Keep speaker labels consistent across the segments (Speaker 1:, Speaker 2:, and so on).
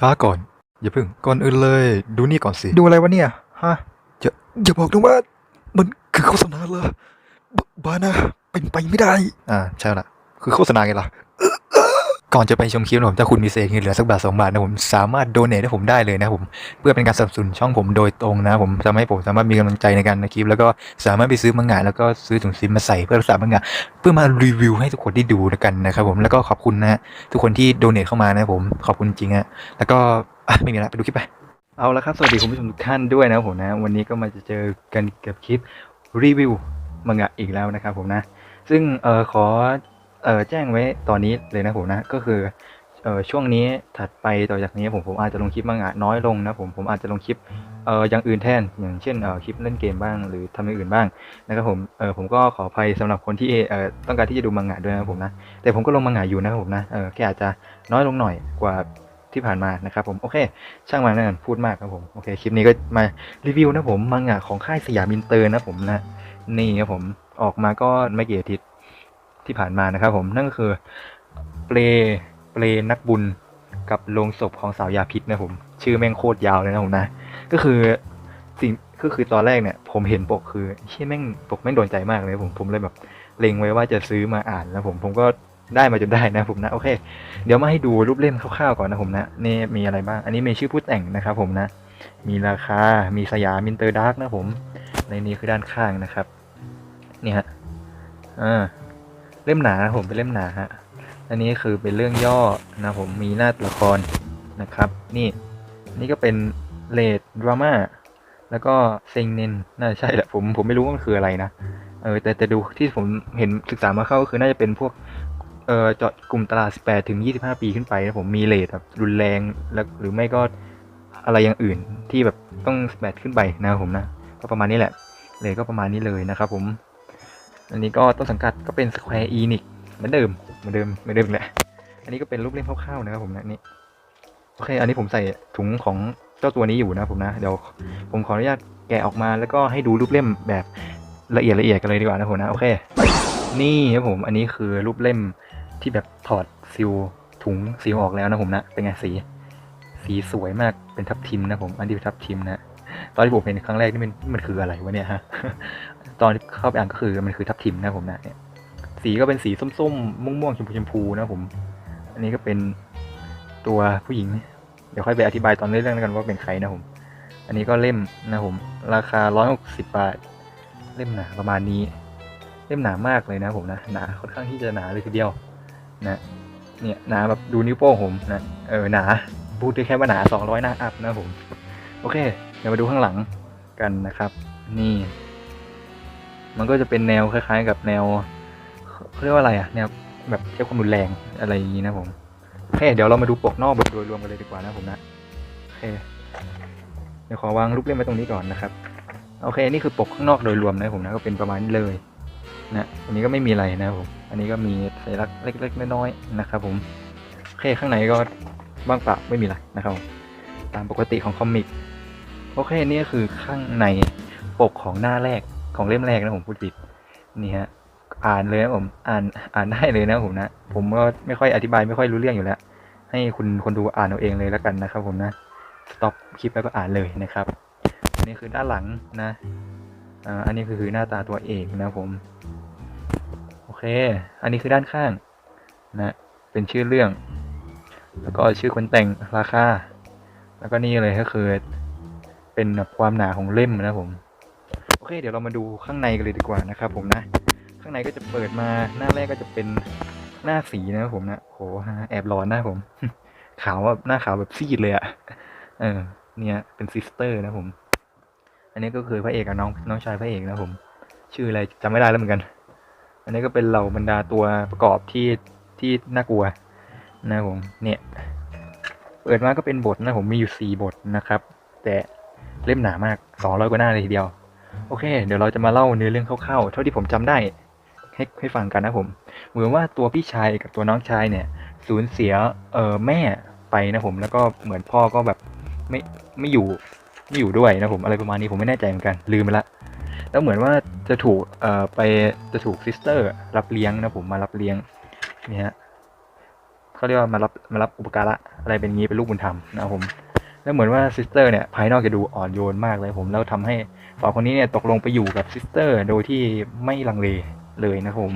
Speaker 1: ช้าก่อน อย่าเพิ่ง ก่อนอื่นเลย ดูนี่ก่อนสิ
Speaker 2: ดูอะไรวะเนี่ย ฮะ
Speaker 1: อย่าอย่าบอกนะว่า มันคือโฆษณาเหรอบบานะเป็นไปไม่ได้ อ่า ใช่ละ คือโฆษณาไงล่ะ ก่อนจะไปชมคลิปนะผมถ้าคุณมีเศษเงินเหลือสักบาทสองบาทนะผมสามารถโดเนทให้ผมได้เลยนะผมเพื่อเป็นการสนับสนุนช่องผมโดยตรงนะผมทำให้ผมสามารถมีกำลังใจในการในคลิป แล้วก็สามารถไปซื้อมังงะแล้วก็ซื้อถุงซิมมาใส่เพื่อรักษามังงะเพื่อมารีวิวให้ทุกคนได้ดูกันนะครับผมแล้วก็ขอบคุณนะทุกคนที่โดเนทเข้ามานะผมขอบคุณจริงฮะแล้วก็ไม่มีละไปดูคลิปไปเอาละครับสวัสดีคุณผู้ชมทุกท่านด้วยนะผมนะวันนี้ก็มาจะเจอกันกับคลิปรีวิวมังงะอีกแล้วนะครับผมนะ ซึ่งเออขอ เออแจ้งไว้ตอนนี้เลยนะผมนะ ก็คือเออช่วงนี้ถัดไปต่อจากนี้ผมผมอาจจะลงคลิปมังงะน้อยลงนะผมผมอาจจะลงคลิปเอออย่างอื่นแทนอย่างเช่นเออคลิปเล่นเกมบ้างหรือทำอย่างอื่นบ้างนะครับผมเออผมก็ขออภัยสำหรับคนที่เออต้องการที่จะดูมังงะด้วยนะผมนะแต่ผมก็ลงมังงะอยู่นะครับผมนะเออแค่อาจจะน้อยลงหน่อยกว่าที่ผ่านมานะครับผมโอเค ช่างมันนั่นพูดมากครับผมโอเคคลิปนี้ก็มารีวิวนะผมมังงะของค่ายสยามอินเตอร์นะผมนะนี่ครับผมออกมาก็ไม่กี่อาทิตย์ ที่ผ่านมานะครับผมนั่นก็คือเปลเปลนักบุญกับโลงศพของสาวยาพิษนะผม ชื่อแม่งโคตรยาวเลยนะผมนะ ก็คือสิ่งก็คือตอนแรกเนี่ย ผมเห็นปกคือเชี่ยแม่งปกแม่งโดนใจมากเลยผมผมเลยแบบเล็งไว้ว่าจะซื้อมาอ่านนะผมผมก็ได้มาจนได้นะผมนะโอเค เดี๋ยวมาให้ดูรูปเล่มคร่าวๆก่อนนะผมนะนี่มีอะไรบ้าง อันนี้มีชื่อผู้แต่งนะครับผมนะ มีราคา มีสยามมินเตอร์ดาร์กนะผมในนี้คือด้านข้างนะครับ นี่ฮะอ่า เล่มหนาผมเป็นเล่มหนาฮะอันนี้คือเป็นเรื่องย่อนะผมมีหน้าตัวละครนะครับ นี่นี่ก็เป็นเลดดราม่าแล้วก็เซงเนนน่าใช่แหละผมผมไม่รู้ว่ามันคืออะไรนะเออแต่แต่ดูที่ผมเห็นศึกษามาเข้าก็คือน่าจะเป็นพวกเออเจาะกลุ่มตลาด 18 ถึง 25 ปีขึ้นไปนะผมมีเลทแบบรุนแรงแล้วหรือไม่ก็อะไรอย่างอื่นที่แบบต้อง 18 ขึ้นไปนะผมนะ ก็ประมาณนี้แหละเลทก็ประมาณนี้เลยนะครับผม อันนี้ก็ต้นสังกัดก็เป็น Square Enix เหมือนเดิมเหมือนเดิมเหมือนเดิมแหละ อันนี้ก็เป็นรูปเล่มคร่าวๆนะครับผมนะนี่โอเค อันนี้ผมใส่ถุงของเจ้าตัวนี้อยู่นะผมนะเดี๋ยวผมขออนุญาตแกะออกมาแล้วก็ให้ดูรูปเล่มแบบละเอียดละเอียดกันเลยดีกว่านะผมนะโอเค นี่ครับผมอันนี้คือรูปเล่มที่แบบถอดซิลถุงซิลออกแล้วนะผมนะเป็นไงสี สีสวยมากเป็นทับทิมนะผม อันนี้เป็นทับทิมนะตอนที่ผมเห็นครั้งแรกนี่มันมันคืออะไรวะเนี่ยฮะ ตอนที่เข้าไปอ่านก็คือมันคือทับทิมนะผมนะเนี่ยสีก็เป็นสีส้มๆม่วงๆชมพูชมพูๆนะผม อันนี้ก็เป็นตัวผู้หญิง เดี๋ยวค่อยไปอธิบายตอนเรื่องกันว่าเป็นใครนะผม อันนี้ก็เล่มนะผม ราคา160บาท เล่มหนาประมาณนี้ เล่มหนามากเลยนะผมนะหนาค่อนข้างที่จะหนาเลยทีเดียวนะเนี่ยหนาแบบดูนิ้วโป้งผมนะเออหนาพูดได้แค่ว่าหนา200หน้าอัพนะผม โอเค เดี๋ยวมาดูข้างหลังกันนะครับ นี่ มันก็จะเป็นแนวคล้าย ๆ กับแนวเขาเรียกว่าอะไรอะแนวแบบใช้ความรุนแรงอะไรอย่างนี้นะผมโอเคเดี๋ยวเรามาดูปกนอกแบบโดยรวมกันเลยดีกว่านะผมนะโอเคเดี๋ยวขอวางรูปเล่มไว้ตรงนี้ก่อนนะครับโอเคนี่คือปกข้างนอกโดยรวมนะผมนะก็เป็นประมาณนี้เลยนะอันนี้ก็ไม่มีอะไรนะผมอันนี้ก็มีสัญลักษณ์เล็กๆน้อยๆนะครับผมโอเคข้างในก็ว่างเปล่าไม่มีอะไรนะครับตามปกติของคอมิกโอเคนี่ก็คือข้างในปกของหน้าแรก ของเล่มแรกนะผมพูดผิดนี่ฮะอ่านเลยนะผมอ่านอ่านได้เลยนะผมนะผมก็ไม่ค่อยอธิบายไม่ค่อยรู้เรื่องอยู่แล้ว ให้คุณคนดูอ่านเอาเองเลยแล้วกันนะครับผมนะสต็อปคลิปแล้วก็อ่านเลยนะครับอันนี้คือด้านหลังนะอันนี้คือหน้าตาตัวเอกนะผมโอเค อันนี้คือด้านข้างนะเป็นชื่อเรื่อง แล้วก็ชื่อคนแต่งราคาแล้วก็นี่เลยก็คือเป็นความหนาของเล่มนะผม เคเดี๋ยวเรามาดูข้างในกันเลยดีกว่านะครับผมนะ ข้างในก็จะเปิดมาหน้าแรกก็จะเป็นหน้าสีนะครับผมนะโหแอบร้อนหน้าผม ขาวแบบหน้าขาวแบบซีดเลยอะเออ เนี่ยเป็นซิสเตอร์นะผม อันนี้ก็คือพระเอกกับน้องน้องชายพระเอกนะผม ชื่ออะไรจำไม่ได้แล้วเหมือนกัน อันนี้ก็เป็นเหล่าบรรดาตัวประกอบที่ที่น่ากลัวนะผมเนี่ย เปิดมาก็เป็นบทนะผมมีอยู่สี่บทนะครับ แต่เล่มหนามากสองร้อยกว่าหน้าเลยทีเดียว โอเค เดี๋ยวเราจะมาเล่าเนื้อเรื่องคร่าวๆ เท่าที่ผมจำได้ ให้ให้ฟังกันนะผม เหมือนว่าตัวพี่ชายกับตัวน้องชายเนี่ย สูญเสียเอ่อแม่ไปนะผม แล้วก็เหมือนพ่อก็แบบไม่ไม่อยู่ไม่อยู่ด้วยนะผมอะไรประมาณนี้ผมไม่แน่ใจเหมือนกันลืมไปละ แล้วเหมือนว่าจะถูกเอ่อไปจะถูกซิสเตอร์รับเลี้ยงนะผมมารับเลี้ยงนี่ฮะเขาเรียกว่ามารับมารับอุปการะอะไรเป็นงี้เป็นลูกบุญธรรมนะครับผม แล้วเหมือนว่าซิสเตอร์เนี่ยภายนอกจะดูอ่อนโยนมากเลยผมแล้วทำให้สองคนนี้เนี่ยตกลงไปอยู่กับซิสเตอร์โดยที่ไม่ลังเลเลยนะผม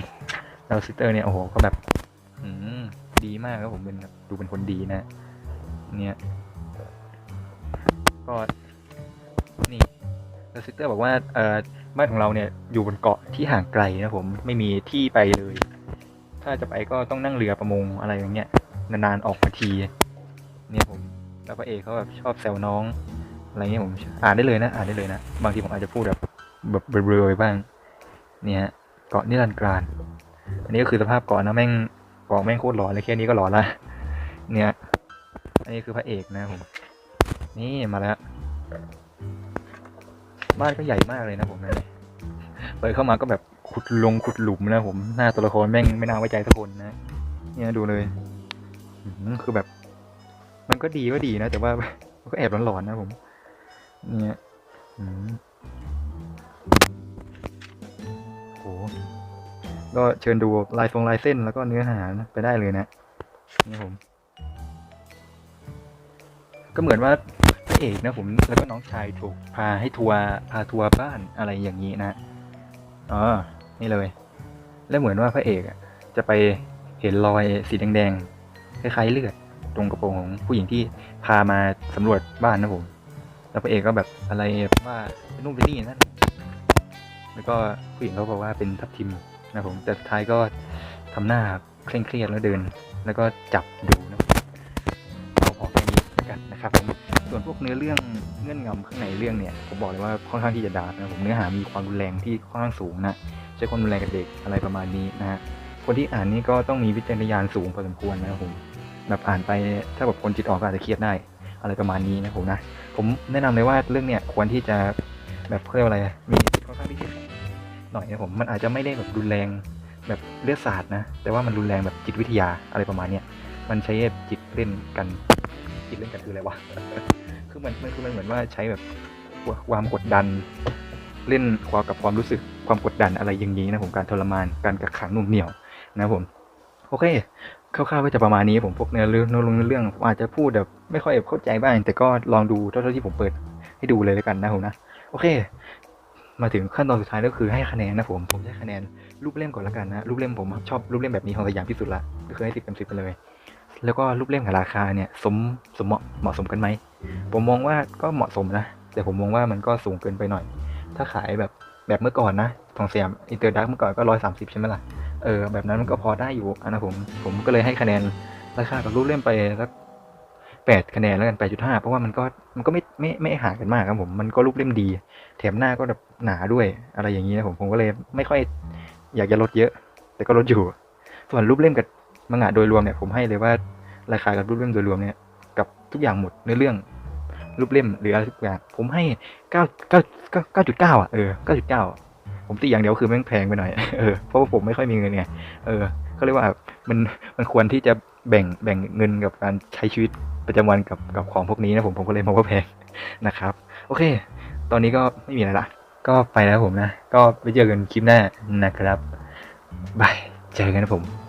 Speaker 1: แล้วซิสเตอร์เนี่ยโอ้โหก็แบบอืมดีมากครับผมเป็นแบบดูเป็นคนดีนะ เนี่ยก็นี่แล้วซิสเตอร์บอกว่าเอ่อบ้านของเราเนี่ยอยู่บนเกาะที่ห่างไกลนะผมไม่มีที่ไปเลย ถ้าจะไปก็ต้องนั่งเรือประมงอะไรอย่างเงี้ยนานๆออกมาที เนี่ยผม แล้วพระเอกเขาแบบชอบแซวน้องอะไรเงี้ยผมอ่านได้เลยนะ อ่านได้เลยนะ บางทีผมอาจจะพูดแบบแบบเบลอๆบ้าง เนี่ยเกาะนิรันดร์กรานอันนี้ก็คือสภาพเกาะนะแม่งเกาะแม่งโคตรหลอนเลยแค่นี้ก็หลอนละเนี่ย อันนี้คือพระเอกนะผมนี่มาแล้ว บ้านก็ใหญ่มากเลยนะผมเนี่ยเปิดเข้ามาก็แบบขุดลงขุดหลุมนะผมหน้าตัวละครแม่งไม่น่าไว้ใจสักคนนะ เนี่ยดูเลยคือแบบ มันก็ดีก็ดีนะ แต่ว่ามันก็แอบหลอนๆนะผมเนี่ยอืมโหก็เชิญดูลายทรงลายเส้นแล้วก็เนื้อหานะไปได้เลยนะนี่ผม ก็เหมือนว่าพระเอกนะผมแล้วก็น้องชายถูกพาให้ทัวร์พาทัวร์บ้านอะไรอย่างนี้นะอ๋อนี่เลย แล้วเหมือนว่าพระเอกจะไปเห็นรอยสีแดงๆคล้ายๆเลือด ตรงกระโปรงของผู้หญิงที่พามาสำรวจบ้านนะผม แล้วพระเอกก็แบบอะไรว่าเป็นนู่นเป็นนี่นั่น แล้วก็ผู้หญิงเขาบอกว่าเป็นทับทิมนะผม แต่ท้ายก็ทำหน้าเคร่งเครียดแล้วเดิน แล้วก็จับดูนะเอาพอแค่นี้กันนะครับผมส่วนพวกเนื้อเรื่องเงื่อนงำข้างในเรื่องเนี่ย ผมบอกเลยว่าค่อนข้างที่จะดาร์กนะผมเนื้อหามีความรุนแรงที่ค่อนข้างสูงนะใช้ความรุนแรงกับเด็กอะไรประมาณนี้นะฮะคนที่อ่านนี่ก็ต้องมีวิจารณญาณสูงพอสมควรนะครับผม แบบอ่านไปถ้าแบบคนจิตอ่อนก็อาจจะเครียดได้ อะไรประมาณนี้นะผมนะ ผมแนะนำเลยว่าเรื่องเนี้ยควรที่จะแบบเรียกว่าอะไรมีค่อนข้างที่จะหน่อยนะผมมันอาจจะไม่ได้แบบรุนแรงแบบเลือดสาดนะ แต่ว่ามันรุนแรงแบบจิตวิทยาอะไรประมาณเนี้ยมันใช้จิตเล่นกันจิตเล่นกันคืออะไรวะคือมันมันคือมันเหมือนว่าใช้แบบความกดดัน เล่นความกับความรู้สึกความกดดันอะไรอย่างนี้นะผมการทรมานการกักขังหนุ่มเหนี่ยวนะผม โอเค คร่าวๆก็จะประมาณนี้ผมพวกเนื้อเรื่องเนื้อเรื่องเรื่องอาจจะพูดแบบไม่ค่อยเข้าใจบ้างแต่ก็ลองดูเท่าที่ผมเปิดให้ดูเลยแล้วกันนะผมนะโอเค มาถึงขั้นตอนสุดท้ายก็คือให้คะแนนนะผมผมจะให้คะแนนรูปเล่มก่อนแล้วกันนะรูปเล่มผมชอบรูปเล่มแบบนี้ของสยามที่สุดละก็คือให้สิบเต็มสิบไปเลย แล้วก็รูปเล่มกับราคาเนี่ยสมสมเหมาะเหมาะสมกันไหมผมมองว่าก็เหมาะสมนะแต่ผมมองว่ามันก็สูงเกินไปหน่อย ถ้าขายแบบแบบเมื่อก่อนนะของสยามอินเตอร์ดักเมื่อก่อนก็ร้อยสามสิบใช่ไหมล่ะ เออแบบนั้นมันก็พอได้อยู่อะนะผมผมก็เลยให้คะแนนราคากับรูปเล่มไปสักแปดคะแนนแล้วกันแปดจุดห้าเพราะว่ามันก็มันก็ไม่ไม่ไม่ห่างกันมากครับผมมันก็รูปเล่มดี แถมหน้าก็แบบหนาด้วยอะไรอย่างนี้นะผมผมก็เลยไม่ค่อยอยากจะลดเยอะ แต่ก็ลดอยู่ ส่วนรูปเล่มกับมังงะโดยรวมเนี่ยผมให้เลยว่าราคากับรูปเล่มโดยรวมเนี่ยกับทุกอย่างหมดเนื้อเรื่องรูปเล่มหรืออะไรทุกอย่างผมให้เก้าเก้าเก้าจุดเก้าอะเออเก้าจุดเก้า ผมติอย่างเดียวคือแม่งแพงไปหน่อยเออเพราะว่าผมไม่ค่อยมีเงินไงเออเขาเรียกว่ามันมันควรที่จะแบ่งแบ่งเงินกับการใช้ชีวิตประจำวันกับกับของพวกนี้นะผมผมก็เลยมองว่าแพงนะครับ โอเค ตอนนี้ก็ไม่มีอะไรละก็ไปแล้วผมนะ ก็ไปเจอกันคลิปหน้านะครับบายเจอกันนะผม